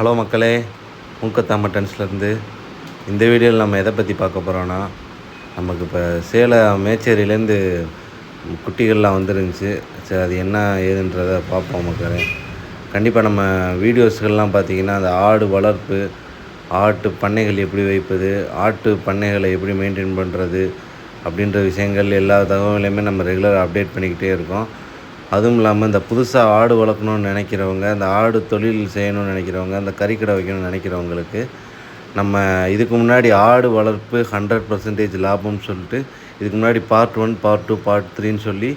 Hello மக்களே மூக்கத்தா மட்டன்ஸ்லேருந்து இந்த வீடியோவில் நம்ம எதை பற்றி பார்க்க போகிறோன்னா நமக்கு இப்போ சேலம் மேச்சேரியிலேருந்து குட்டிகள்லாம் வந்துருந்துச்சு. சரி அது என்ன ஏதுன்றதை பார்ப்போம் மக்களே. கண்டிப்பாக நம்ம வீடியோஸ்கள்லாம் பார்த்திங்கன்னா அந்த ஆடு வளர்ப்பு ஆட்டு பண்ணைகள் எப்படி வைப்பது ஆட்டு பண்ணைகளை எப்படி மெயின்டைன் பண்ணுறது அப்படின்ற விஷயங்கள் எல்லா தகவலையுமே நம்ம ரெகுலராக அப்டேட் பண்ணிக்கிட்டே இருக்கோம். அதுவும் இல்லாமல் இந்த புதுசாக ஆடு வளர்க்கணும்னு நினைக்கிறவங்க இந்த ஆடு தொழில் செய்யணும்னு நினைக்கிறவங்க அந்த கறிக்கடை வைக்கணும்னு நினைக்கிறவங்களுக்கு நம்ம இதுக்கு முன்னாடி ஆடு வளர்ப்பு ஹண்ட்ரட் பர்சன்டேஜ் லாபம்னு சொல்லிட்டு இதுக்கு முன்னாடி part one part two part த்ரீன்னு சொல்லி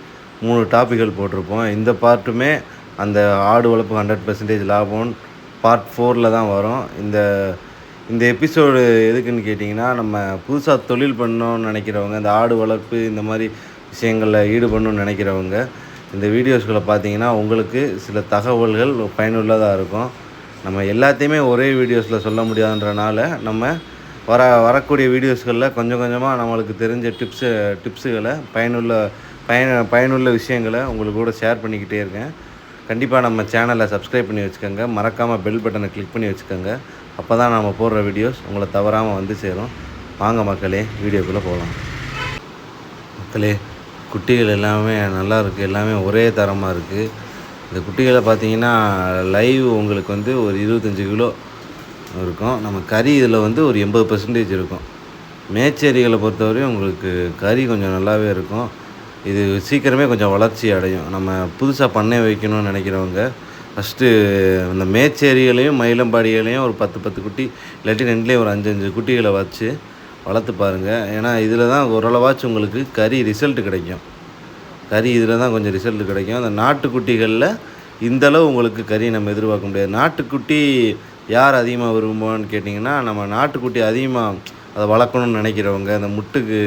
மூணு டாப்பிக்கள் போட்டிருப்போம். இந்த பார்ட்டுமே அந்த ஆடு வளர்ப்பு ஹண்ட்ரட் பர்சன்டேஜ் லாபம் பார்ட் ஃபோரில் தான் வரும். இந்த இந்த எபிசோடு எதுக்குன்னு கேட்டிங்கன்னா நம்ம புதுசாக தொழில் பண்ணணும்னு நினைக்கிறவங்க இந்த ஆடு வளர்ப்பு இந்த மாதிரி விஷயங்களில் ஈடுபடணும்னு நினைக்கிறவங்க இந்த வீடியோஸ்களை பார்த்தீங்கன்னா உங்களுக்கு சில தகவல்கள் பயனுள்ளதாக இருக்கும். நம்ம எல்லாத்தையுமே ஒரே வீடியோஸில் சொல்ல முடியாதுன்றனால நம்ம வர வரக்கூடிய வீடியோஸ்களில் கொஞ்சம் கொஞ்சமாக நம்மளுக்கு தெரிஞ்ச டிப்ஸு டிப்ஸுகளை பயனுள்ள பயன் பயனுள்ள விஷயங்களை உங்களுக்கு கூட ஷேர் பண்ணிக்கிட்டே இருக்கேன். கண்டிப்பாக நம்ம சேனலை சப்ஸ்கிரைப் பண்ணி வச்சுக்கோங்க. மறக்காமல் பெல் பட்டனை கிளிக் பண்ணி வச்சுக்கோங்க. அப்போ தான் நம்ம போடுற வீடியோஸ் உங்களை தவறாமல் வந்து சேரும். வாங்க மக்களே வீடியோக்குள்ளே போகலாம். மக்களே குட்டிகள் எல்லாமே நல்லா இருக்குது எல்லாமே ஒரே தரமாக இருக்குது இந்த குட்டிகளை பார்த்தீங்கன்னா லைவ் உங்களுக்கு வந்து ஒரு இருபத்தஞ்சி கிலோ இருக்கும். நம்ம கறி இதில் வந்து ஒரு எண்பது பர்சன்டேஜ் இருக்கும். மேச்சேரிகளை பொறுத்தவரையும் உங்களுக்கு கறி கொஞ்சம் நல்லாவே இருக்கும். இது சீக்கிரமே கொஞ்சம் வளர்ச்சி அடையும். நம்ம புதுசாக பண்ணை வைக்கணும்னு நினைக்கிறவங்க ஃபஸ்ட்டு இந்த மேச்சேரிகளையும் மயிலம்பாடிகளையும் ஒரு பத்து பத்து குட்டி இல்லாட்டி ரெண்டுலேயும் ஒரு அஞ்சு அஞ்சு குட்டிகளை வச்சு வளர்த்து பாருங்கள் ஏன்னா இதில் தான் ஓரளவாச்சும் உங்களுக்கு கறி ரிசல்ட் கிடைக்கும். கறி இதில் தான் கொஞ்சம் ரிசல்ட் கிடைக்கும். அந்த நாட்டுக்குட்டிகளில் இந்தளவு உங்களுக்கு கறி நம்ம எதிர்பார்க்க முடியாது. நாட்டுக்குட்டி யார் அதிகமாக விரும்புவான்னு கேட்டிங்கன்னா நம்ம நாட்டுக்குட்டி அதிகமாக அதை வளர்க்கணும்னு நினைக்கிறவங்க அந்த முட்டுக்கு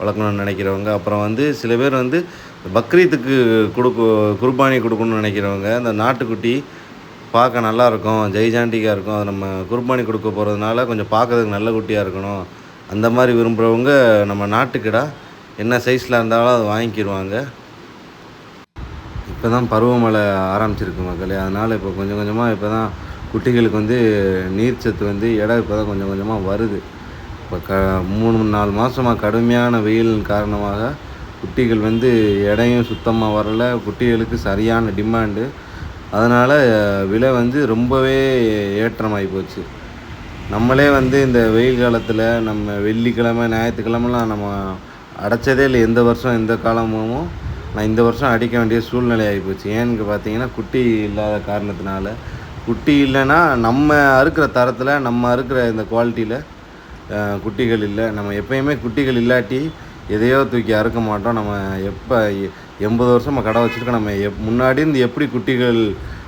வளர்க்கணும்னு நினைக்கிறவங்க அப்புறம் வந்து சில பேர் வந்து பக்ரீத்துக்கு கொடுக்க குர்பானி கொடுக்கணும்னு நினைக்கிறவங்க அந்த நாட்டுக்குட்டி பார்க்க நல்லா இருக்கும் ஜெய்ஜாண்டிக்காக இருக்கும். அதை நம்ம குர்பானி கொடுக்க போகிறதுனால கொஞ்சம் பார்க்கறதுக்கு நல்ல குட்டியாக இருக்கணும். அந்த மாதிரி விரும்புகிறவங்க நம்ம நாட்டுக்கிடா என்ன சைஸில் இருந்தாலும் அதை வாங்கிக்கிடுவாங்க இப்போ தான் பருவமழை ஆரம்பிச்சிருக்கு மக்களே. அதனால் இப்போ கொஞ்சம் கொஞ்சமாக இப்போ தான் குட்டிகளுக்கு வந்து நீர்ச்சத்து வந்து இடம் இப்போ தான் கொஞ்சம் கொஞ்சமாக வருது. இப்போ க மூணு நாலு மாதமாக கடுமையான வெயில் காரணமாக குட்டிகள் வந்து இடையும் சுத்தமாக வரல. குட்டிகளுக்கு சரியான டிமாண்டு அதனால் விலை வந்து ரொம்பவே ஏற்றமாகி போச்சு. நம்மளே வந்து இந்த வெயில் காலத்தில் நம்ம வெள்ளிக்கிழமை ஞாயிற்றுக்கிழமெல்லாம் நம்ம அடைச்சதே இல்லை. எந்த வருஷம் எந்த காலமும் நான் இந்த வருஷம் அடிக்க வேண்டிய சூழ்நிலை ஆகிப்போச்சு ஏன்னு பார்த்தீங்கன்னா குட்டி இல்லாத காரணத்தினால. குட்டி இல்லைன்னா நம்ம அறுக்கிற தரத்தில் நம்ம அறுக்கிற இந்த குவாலிட்டியில் குட்டிகள் இல்லை. நம்ம எப்பயுமே குட்டிகள் இல்லாட்டி எதையோ தூக்கி அறுக்க மாட்டோம். நம்ம எப்போ எண்பது வருஷமாக கடை வச்சுருக்கோம். நம்ம எப் முன்னாடி இருந்து எப்படி குட்டிகள்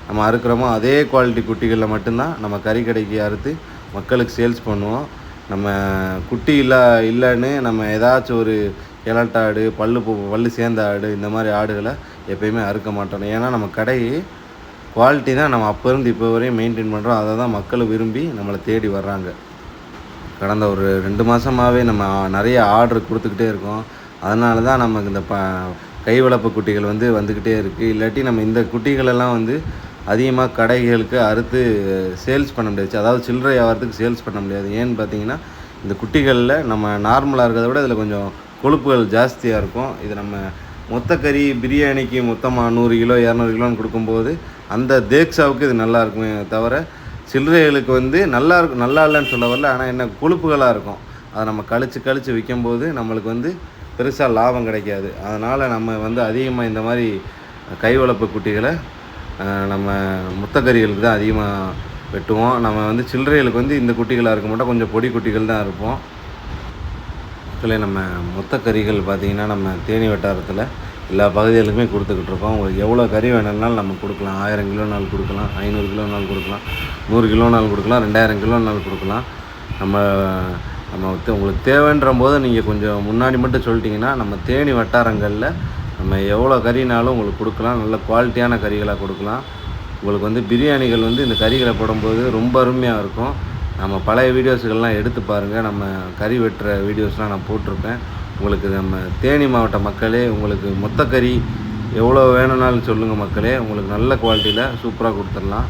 நம்ம அறுக்கிறோமோ அதே குவாலிட்டி குட்டிகளில் மட்டும்தான் நம்ம கறி கடைக்கு அறுத்து மக்களுக்கு சேல்ஸ் பண்ணுவோம். நம்ம குட்டி இல்லை இல்லைன்னு நம்ம ஏதாச்சும் ஒரு இலட்ட ஆடு பல்லு பல்லு சேர்ந்த ஆடு இந்த மாதிரி ஆடுகளை எப்பயுமே அறுக்க மாட்டோம். ஏன்னா நம்ம கடை குவாலிட்டி தான். நம்ம அப்போ இருந்து இப்போ வரையும் மெயின்டைன் பண்ணுறோம் அதை தான் மக்கள் விரும்பி நம்மளை தேடி வர்றாங்க. கடந்த ஒரு ரெண்டு மாதமாகவே நம்ம நிறைய ஆர்டர் கொடுத்துக்கிட்டே இருக்கோம். அதனால தான் நமக்கு இந்த ப கை வளர்ப்பு குட்டிகள் வந்து வந்துக்கிட்டே இருக்குது இல்லாட்டி நம்ம இந்த குட்டிகளெல்லாம் வந்து அதிகமாக கடைகளுக்கு அறுத்து சேல்ஸ் பண்ண முடியாது அதாவது சில்லறை வியாபாரத்துக்கு சேல்ஸ் பண்ண முடியாது. ஏன்னு பார்த்தீங்கன்னா இந்த குட்டிகளில் நம்ம நார்மலாக இருக்கிறத விட இதில் கொஞ்சம் கொழுப்புகள் ஜாஸ்தியாக இருக்கும். இது நம்ம மொத்த கறி பிரியாணிக்கு மொத்தமாக நூறு கிலோ இரநூறு கிலோன்னு கொடுக்கும்போது அந்த தேக்ஸாவுக்கு இது நல்லா இருக்குமே தவிர சில்லறைகளுக்கு வந்து நல்லா இருக்கும் நல்லா இல்லைன்னு சொல்ல வரல. ஆனால் என்ன கொழுப்புகளாக இருக்கும். அதை நம்ம கழித்து கழித்து விற்கும்போது நம்மளுக்கு வந்து பெருசாக லாபம் கிடைக்காது. அதனால் நம்ம வந்து அதிகமாக இந்த மாதிரி கைவளப்பு குட்டிகளை நம்ம முத்தக்கறிகளுக்கு தான் அதிகமாக வெட்டுவோம். நம்ம வந்து சில்லறைகளுக்கு வந்து இந்த குட்டிகளாக இருக்க மாட்டோம் கொஞ்சம் பொடி குட்டிகள் தான் இருப்போம். ஆக்சுவலி நம்ம முத்தக்கறிகள் கறிகள் பார்த்திங்கன்னா நம்ம தேனி வட்டாரத்தில் எல்லா பகுதிகளுக்குமே கொடுத்துக்கிட்டு இருக்கோம். உங்களுக்கு எவ்வளோ கறி வேணும்னாலும் நம்ம கொடுக்கலாம். ஆயிரம் கிலோ நாள் கொடுக்கலாம் ஐநூறு கிலோ நாள் கொடுக்கலாம் நூறு கிலோ நாள் கொடுக்கலாம் ரெண்டாயிரம் கிலோ நாள் கொடுக்கலாம். நம்ம நம்ம உங்களுக்கு தேவைன்ற போது நீங்கள் கொஞ்சம் முன்னாடி மட்டும் சொல்லிட்டிங்கன்னா நம்ம தேனி வட்டாரங்களில் நம்ம எவ்வளோ கறினாலும் உங்களுக்கு கொடுக்கலாம். நல்ல குவாலிட்டியான கறிகளாக கொடுக்கலாம். உங்களுக்கு வந்து பிரியாணிகள் வந்து இந்த கறிகளை போடும்போது ரொம்ப அருமையாக இருக்கும். நம்ம பழைய வீடியோஸுகள்லாம் எடுத்து பாருங்கள் நம்ம கறி வெட்டுற வீடியோஸ்லாம் நான் போட்டிருப்பேன். உங்களுக்கு நம்ம தேனி மாவட்ட மக்களே உங்களுக்கு மொத்த கறி எவ்வளோ வேணும்னாலும் சொல்லுங்கள் மக்களே. உங்களுக்கு நல்ல குவாலிட்டியில் சூப்பராக கொடுத்துடலாம்.